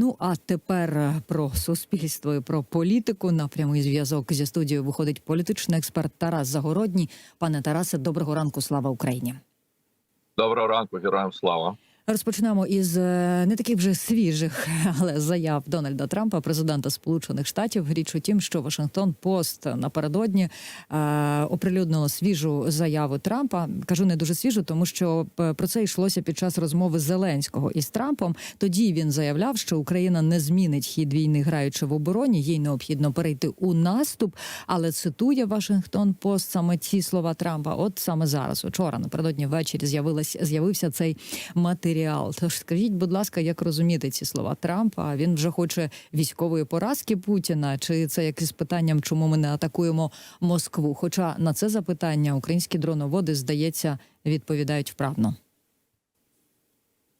Ну а тепер е, про суспільство і про політику. На прямий зв'язок зі студією виходить політичний експерт Тарас Загородній. Пане Тарасе, доброго ранку. Слава Україні. Доброго ранку, героям слава. Розпочнемо із е, не таких вже свіжих, але заяв Дональда Трампа, президента Сполучених Штатів. Річ у тім, що Вашингтон Пост напередодні е, оприлюднило свіжу заяву Трампа. Кажу не дуже свіжу, тому що е, про це йшлося під час розмови Зеленського із Трампом. Тоді він заявляв, що Україна не змінить хід війни, граючи в обороні. Їй необхідно перейти у наступ. Але цитує Вашингтон Пост саме ці слова Трампа. От саме зараз, учора, напередодні ввечері, з'явилась з'явився цей матеріал. Тож скажіть, будь ласка, як розуміти ці слова Трампа? Він вже хоче військової поразки Путіна, чи це якесь питанням, чому ми не атакуємо Москву? Хоча на це запитання українські дроноводи, здається, відповідають вправно.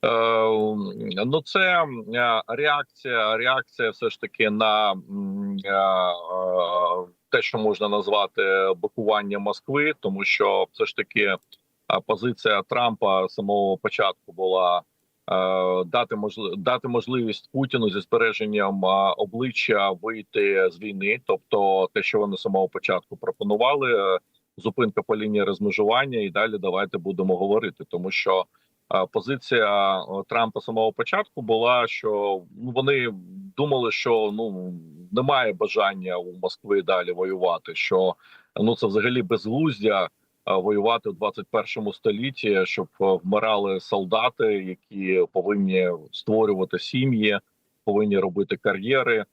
Е, ну, це е, реакція. Реакція, все ж таки, на е, те, що можна назвати блокування Москви, тому що все ж таки позиція Трампа самого початку була. е, Дати можли- дати можливість Путіну зі збереженням е, обличчя вийти з війни, тобто те, що вони самого початку пропонували, е, зупинка по лінії розмежування, і далі давайте будемо говорити, тому що позиція Трампа самого початку була, що ну вони думали, що ну немає бажання у Москви далі воювати. Що ну це взагалі безглуздя воювати в 21 столітті, щоб е, вмирали солдати, які повинні створювати сім'ї, повинні робити кар'єри. е,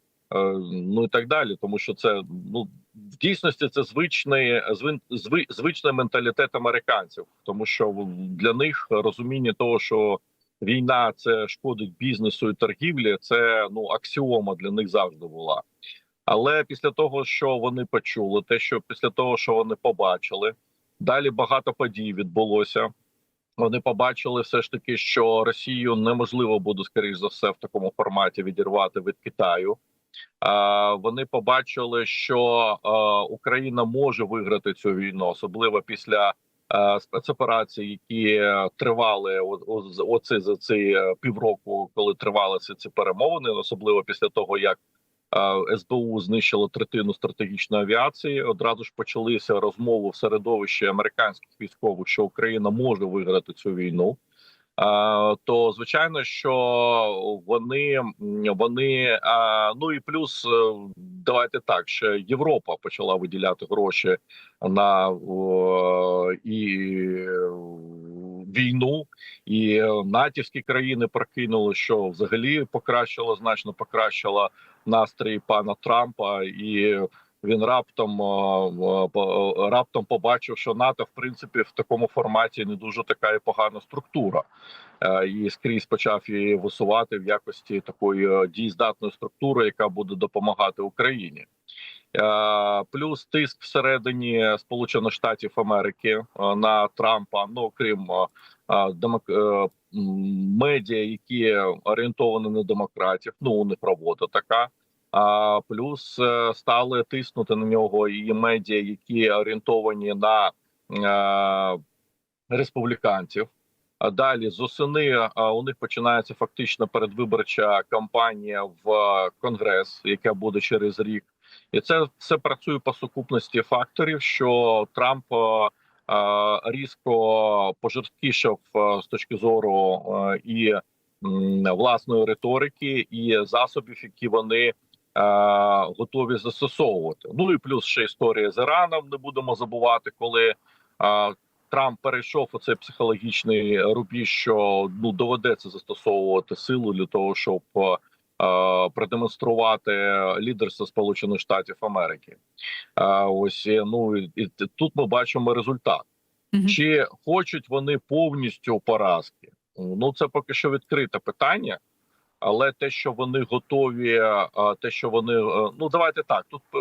Ну і так далі, тому що це ну в дійсності це звичний зви- звичний менталітет американців, тому що для них розуміння того, що війна це шкодить бізнесу і торгівлі, це ну аксіома для них завжди була. Але після того, що вони почули, те, що після того, що вони побачили, далі багато подій відбулося. Вони побачили все ж таки, що Росію неможливо буде скоріш за все в такому форматі відірвати від Китаю. Вони побачили, що Україна може виграти цю війну, особливо після спецоперацій, які тривали оці за ці е, півроку, коли тривалися ці перемовини, особливо після того, як СБУ знищило третину стратегічної авіації. Одразу ж почалися розмови в середовищі американських військових, що Україна може виграти цю війну. То звичайно, що вони вони ну і плюс е, давайте так, що Європа почала виділяти гроші на і війну, і натівські країни прокинули, що взагалі покращило значно покращило настрій пана Трампа, і він раптом е, раптом побачив, що НАТО в принципі в такому форматі не дуже така і погана структура, Е, і скрізь почав її висувати в якості такої е, дієздатної структури, яка буде допомагати Україні. Плюс тиск всередині Сполучених Штатів Америки на Трампа, ну крім е, демок... медіа, які орієнтовані на демократів. Ну у них робота така. А плюс е, стали тиснути на нього і медіа, які орієнтовані на е, республіканців. А далі з осени е, у них починається фактично передвиборча кампанія в конгрес, яка буде через рік, і це все працює по сукупності факторів, що Трамп різко пожорсткішав е, з точки зору е, і власної риторики, і засобів, які вони е, готові застосовувати. Ну і плюс ще історія з Іраном. Не будемо забувати, коли е, Трамп перейшов у цей психологічний рубіж, що ну доведеться застосовувати силу для того, щоб е, продемонструвати лідерство Сполучених Штатів Америки. Е, ось е, ну і, тут ми бачимо результат. Мгм. Чи хочуть вони повністю поразки? Ну це поки що відкрите питання. Але те, що вони готові, те, що вони е, ну давайте так. Тут е,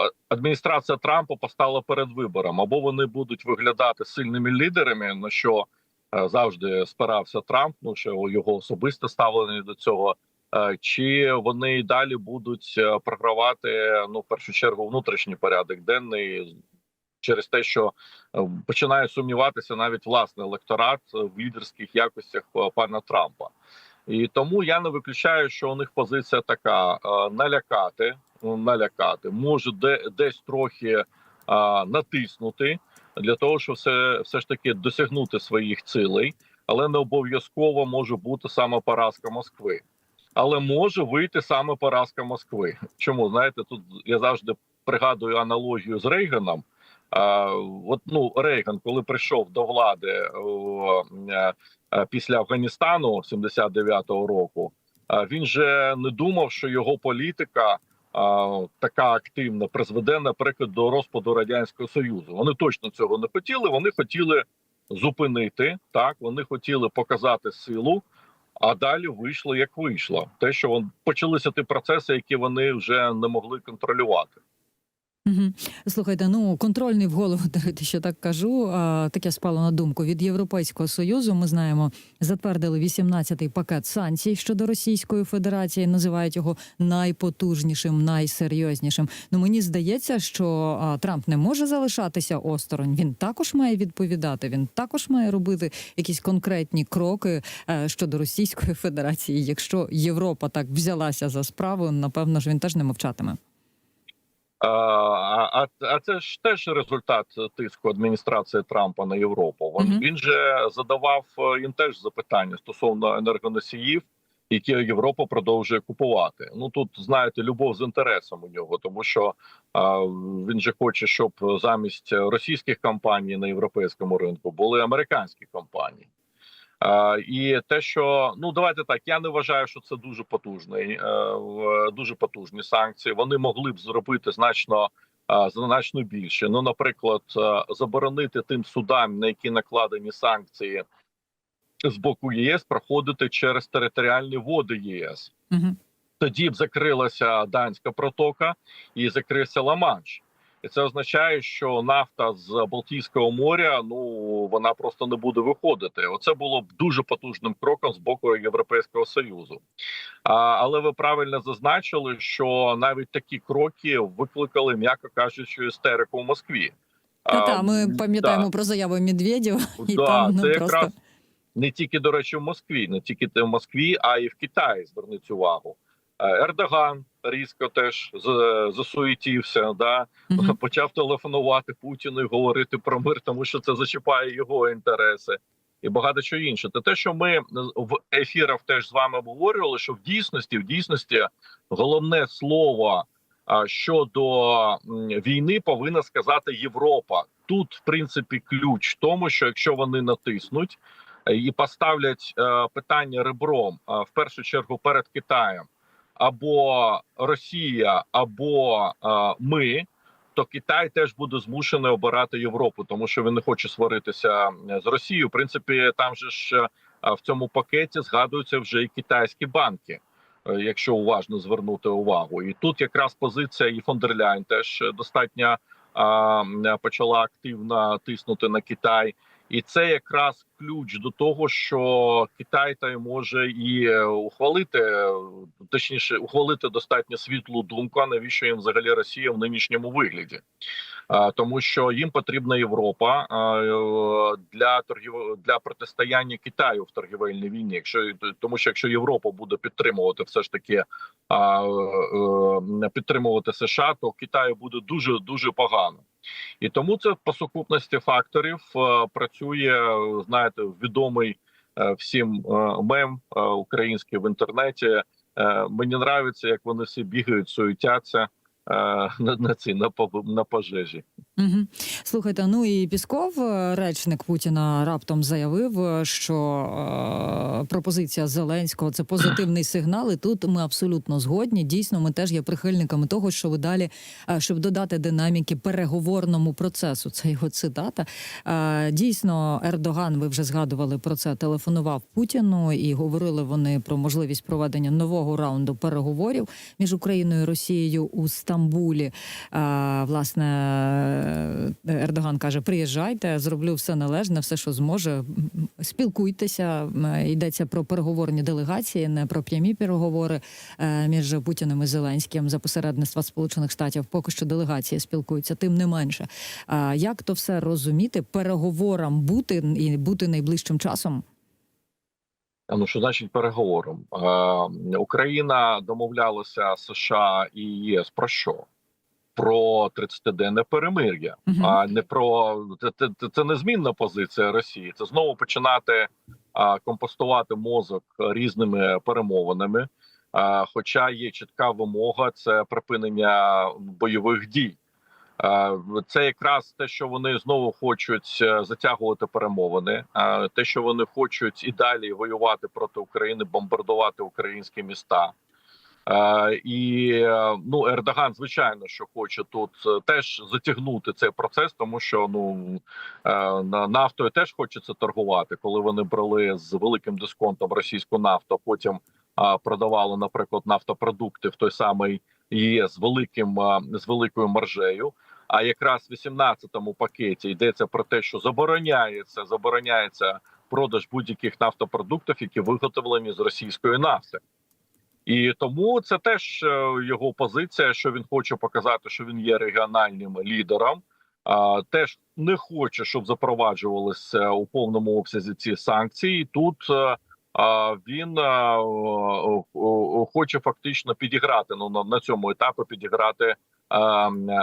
е, адміністрація Трампа постала перед вибором, або вони будуть виглядати сильними лідерами, на що е, завжди спирався Трамп, ну що його особисте ставлення до цього. е, Чи вони і далі будуть е, програвати ну в першу чергу внутрішній порядок денний через те, що е, починає сумніватися навіть власний електорат в лідерських якостях е, пана Трампа. І тому я не виключаю, що у них позиція така: е, налякати, ну, налякати, може де, десь трохи е, натиснути для того, щоб все, все ж таки досягнути своїх цілей, але не обов'язково може бути саме поразка Москви. Але може вийти саме поразка Москви. Чому знаєте, тут я завжди пригадую аналогію з Рейганом. А, от ну Рейган, коли прийшов до влади о, е, е, після Афганістану 79-го року, а, він же не думав, що його політика а, така активна призведе, наприклад, до розпаду радянського союзу. Вони точно цього не хотіли. Вони хотіли зупинити так. Вони хотіли показати силу. А далі вийшло як вийшло. Те, що вон, почалися ті процеси, які вони вже не могли контролювати. Угу. Слухайте, ну контрольний в голову даруйте, що так кажу. А, таке спало на думку від Європейського союзу. Ми знаємо, затвердили 18-й пакет санкцій щодо Російської Федерації. Називають його найпотужнішим, найсерйознішим. Ну мені здається, що а, Трамп не може залишатися осторонь. Він також має відповідати. Він також має робити якісь конкретні кроки е, щодо Російської Федерації. Якщо Європа так взялася за справу, напевно ж він теж не мовчатиме. А, а, а це ж теж результат тиску адміністрації Трампа на Європу. Він, Мгм. він же задавав е, їм теж запитання стосовно енергоносіїв, які Європа продовжує купувати. Ну тут знаєте, любов з інтересом у нього, тому що а, він же хоче, щоб замість російських компаній на європейському ринку були американські компанії. І те, що ну давайте так, я не вважаю, що це дуже потужний, е, дуже потужні санкції. Вони могли б зробити значно значно більше. Ну, наприклад, е, заборонити тим судам, на які накладені санкції з боку ЄС, проходити через територіальні води єС. Угу. Тоді б закрилася данська протока і закрився Ла-Манш. І це означає, що нафта з Балтійського моря ну вона просто не буде виходити. Оце було б дуже потужним кроком з боку Європейського союзу. А, але ви правильно зазначили, що навіть такі кроки викликали, м'яко кажучи, істерику в Москві. Та та ми да. пам'ятаємо про заяву Медведєва, і Да, там ну це просто якраз не тільки до речі в Москві, не тільки в Москві, а й в Китаї. Зверніть увагу. Е, Ердоган різко теж засуетівся, да Мгм. почав телефонувати Путіну і говорити про мир, тому що це зачіпає його інтереси. І багато чого інше. Те, те, що ми в ефірах теж з вами обговорювали, що в дійсності, в дійсності, головне слово щодо війни повинна сказати Європа. Тут, в принципі, ключ в тому, що якщо вони натиснуть е, і поставлять е, питання ребром, в першу чергу перед Китаєм, або Росія, або е, ми. То Китай теж буде змушений обирати Європу, тому що він не хоче сваритися е, з Росією. В принципі, там же ж е, в цьому пакеті згадуються вже і китайські банки, якщо уважно звернути увагу. І тут якраз позиція і фон дер Ляйн теж достатньо а, почала активно тиснути на Китай. І це якраз ключ до того, що Китай та може і е, ухвалити, е, точніше, ухвалити достатньо світлу думку, навіщо їм взагалі Росія в нинішньому вигляді, тому що їм потрібна Європа е, для торгів для протистояння Китаю в торгівельній війні. Якщо тому, що якщо Європа буде підтримувати все ж таки е, підтримувати США, то Китаю буде дуже дуже погано. І тому це по сукупності факторів е, працює, знаєте, відомий всім мем український в інтернеті. Мені нравиться, як вони всі бігають, суетяться на, на ці на, на пожежі. Угу. Слухайте, ну і Пісков, е, речник Путіна, раптом заявив, е, що е, пропозиція Зеленського це позитивний сигнал. І тут ми абсолютно згодні. Дійсно, ми теж є прихильниками того, що ви далі, е, щоб додати динаміки переговорному процесу. Це його цитата. Е, дійсно, Ердоган, ви вже згадували про це, телефонував Путіну і говорили вони про можливість проведення нового раунду переговорів між Україною і Росією у Стамбулі. Е, власне, Ердоган каже: приїжджайте, зроблю все належне, все, що зможе. Спілкуйтеся. Йдеться про переговорні делегації, не про прямі переговори е, між Путіним і Зеленським за посередництва Сполучених Штатів. Поки що делегації спілкуються, тим не менше. Як то все розуміти? Переговорам бути і бути найближчим часом? Ну, що значить переговором? Е, Україна домовлялася США і ЄС про що? Про 30-денне перемир'я, Мгм. а не про це, це, це- незмінна позиція Росії. Це знову починати а, компостувати мозок різними перемовинами. А, хоча є чітка вимога, це припинення бойових дій. Це якраз те, що вони знову хочуть е, затягувати перемовини. е, Те, що вони хочуть і далі воювати проти України, бомбардувати українські міста. Е, І ну Ердоган, звичайно, що хоче тут е, теж затягнути цей процес, тому що ну е, на- нафтою теж хочеться торгувати, коли вони брали з великим дисконтом російську нафту, потім продавали, наприклад, нафтопродукти в той самий ЄС великим з великою маржею. А якраз в 18-му пакеті йдеться про те, що забороняється забороняється продаж будь-яких нафтопродуктів, які виготовлені з російської нафти. І тому це теж е, його позиція, що він хоче показати, що він є регіональним лідером. Теж не хоче, щоб запроваджувалися у повному обсязі ці санкції. Тут е, він е, хоче фактично підіграти ну на, цьому етапі підіграти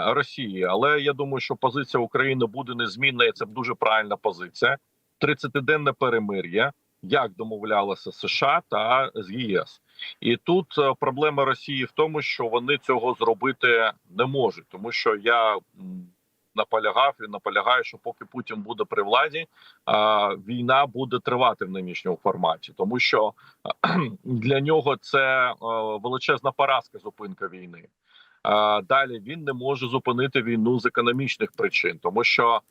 Росії. Але я думаю, що позиція України буде незмінна. і Це дуже правильна позиція. 30-денне перемир'я, як домовлялися США та з ЄС. І тут е, проблема Росії в тому, що вони цього зробити не можуть, тому що я наполягав і наполягаю, що поки Путін буде при владі, війна буде тривати в нинішньому форматі, тому що для нього це е, величезна поразка зупинка війни. Далі він не може зупинити війну з економічних причин, тому що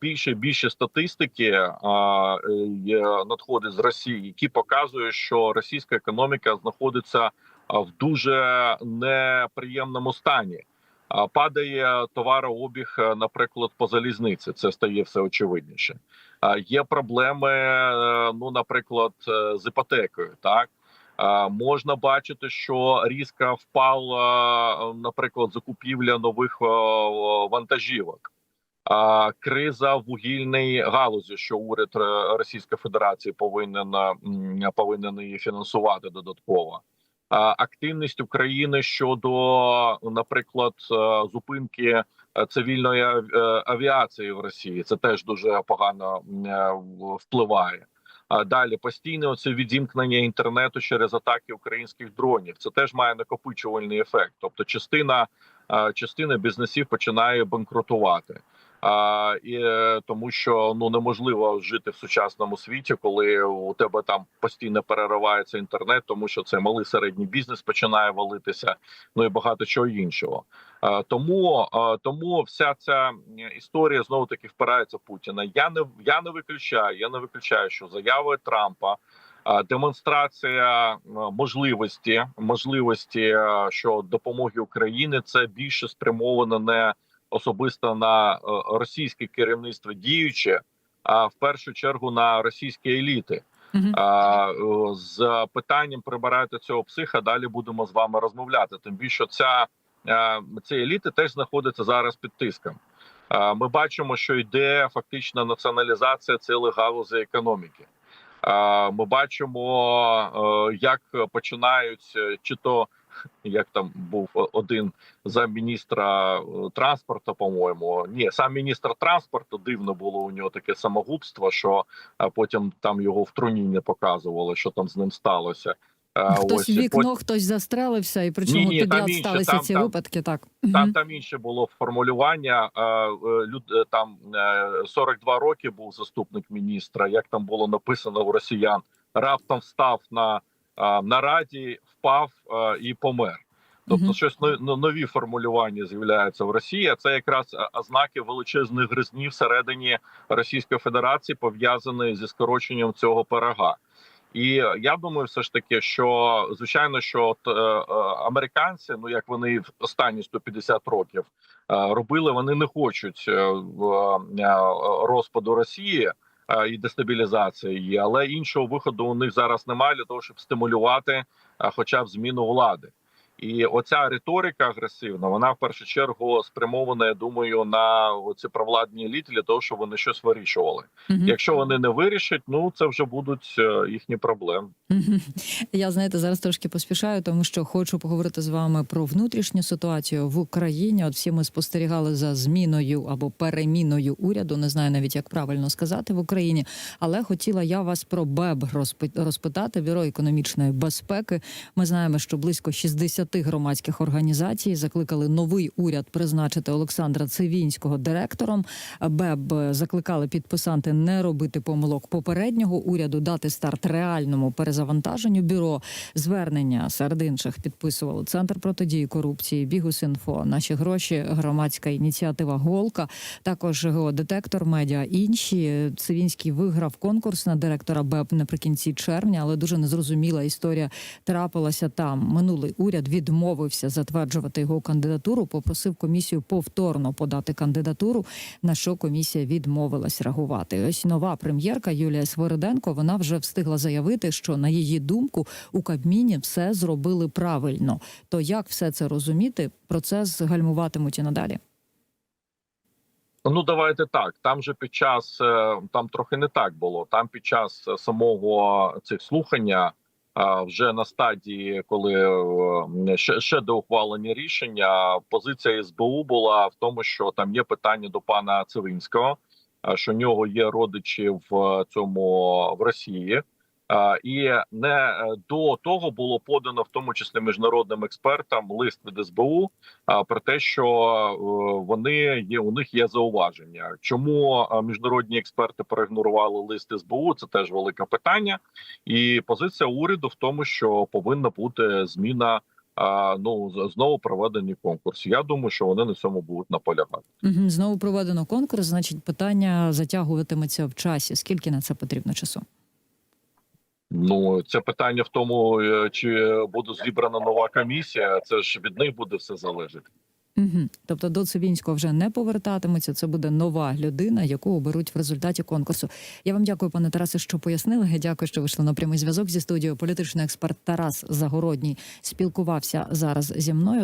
більше і більше статистики е, надходить з Росії, які показують, що російська економіка знаходиться в дуже неприємному стані. Падає товарообіг, е, наприклад, по залізниці. Це стає все очевидніше. Є проблеми, е, ну, наприклад, е, з іпотекою. Так можна бачити, що різко впала, е, наприклад, закупівля нових е, вантажівок. Криза в вугільній галузі, що уряд е, Російської Федерації повинен повинен її фінансувати додатково. Активність України щодо, наприклад, е, зупинки е, цивільної ав- авіації в Росії, це теж дуже погано впливає. Далі постійне оце відімкнення інтернету через атаки українських дронів. Це теж має накопичувальний ефект. Тобто, частина частина бізнесів починає банкрутувати. А, і е, тому, що ну неможливо жити в сучасному світі, коли у тебе там постійно переривається інтернет, тому що це малий середній бізнес починає валитися. Ну і багато чого іншого. А, тому а, тому вся ця історія знову таки впирається в Путіна. Я не я не виключаю. Я не виключаю, що заяви Трампа. Демонстрація можливості можливості а, що допомоги Україні це більше спрямовано не особисто на е, російське керівництво діюче, а в першу чергу на російські еліти. А, е, з питанням прибирати цього психа. Далі будемо з вами розмовляти. Тим більше ця е, ці еліти теж знаходяться зараз під тиском. Ми бачимо, що йде фактична націоналізація цілих галузей економіки. Ми бачимо, як починають чи то як там був один замміністра е, транспорту, по-моєму. Ні, сам міністр транспорту дивно було у нього таке самогубство, що а потім там його в труні не показували, що там з ним сталося. Е, Хтось ось, в вікно, хтось застрелився, і причому Ні, ні, підряд інше, сталися там- ці там- випадки. Так Там там інше було формулювання. е, е, Люд е, там е, 42 роки був заступник міністра. Як там було написано у росіян, раптом встав на е, нараді, впав е, і помер. Тобто, щось но- нові формулювання з'являються в Росії. а Це якраз е, ознаки величезних гризні всередині Російської Федерації, пов'язані зі скороченням цього пирога. І я думаю, все ж таки, що звичайно, що от, е, е, американці, ну як вони в останні 150 років е, робили, вони не хочуть е, е, розпаду Росії е, і дестабілізації але іншого виходу у них зараз немає для того, щоб стимулювати, е, хоча б зміну влади. І оця риторика агресивна, вона в першу чергу спрямована, я думаю, на ці провладні еліти для того, щоб вони щось вирішували. Мгм. Якщо вони не вирішать, ну це вже будуть е, їхні проблеми. Я знаєте, зараз трошки поспішаю, тому що хочу поговорити з вами про внутрішню ситуацію в Україні. От всі ми спостерігали за зміною або переміною уряду. Не знаю навіть як правильно сказати в Україні, але хотіла я вас про БЕБ розпитати бюро економічної безпеки. Ми знаємо, що близько 60 громадських організацій закликали новий уряд призначити Олександра Цивінського директором. БЕБ закликали підписанти не робити помилок попереднього уряду, дати старт реальному перезавантаженню бюро. Звернення серед інших підписували Центр протидії корупції, Бігус.Інфо, наші гроші, громадська ініціатива Голка, також геодетектор медіа. Інші Цивінський виграв конкурс на директора БЕБ наприкінці червня, але дуже незрозуміла історія трапилася там. Минулий уряд відмовився затверджувати його кандидатуру, попросив комісію повторно подати кандидатуру, на що комісія відмовилась реагувати. Ось нова прем'єрка Юлія Свириденко. Вона вже встигла заявити, що на її думку у Кабміні все зробили правильно. То як все це розуміти? Процес гальмуватимуть і надалі. Ну давайте так. Там же під час е, там трохи не так було. Там під час е, самого цих слухання, е, вже на стадії, коли е, ще, ще до ухвалення рішення, позиція СБУ була в тому, що там є питання до пана Цивинського, е, що в нього є родичі в е, цьому в Росії. І не е, до того було подано в тому числі міжнародним експертам лист від СБУ про те, що е, вони є у них є зауваження. Чому е, міжнародні експерти проігнорували лист СБУ? Це теж велике питання, і позиція уряду в тому, що повинна бути зміна. Ну знову проведені конкурс. Я думаю, що вони на цьому будуть наполягати. Мгм. Знову проведено конкурс. Значить, питання затягуватиметься в часі. Скільки на це потрібно часу? Ну це питання в тому, е, чи буде зібрана нова комісія. Це ж від них буде все залежати. Угу. Тобто до Цивінського вже не повертатимуться. Це буде нова людина, яку оберуть в результаті конкурсу. Я вам дякую, пане Тарасе, що пояснили. Дякую, що вийшли на прямий зв'язок зі студією. Політичний експерт Тарас Загородній спілкувався зараз зі мною.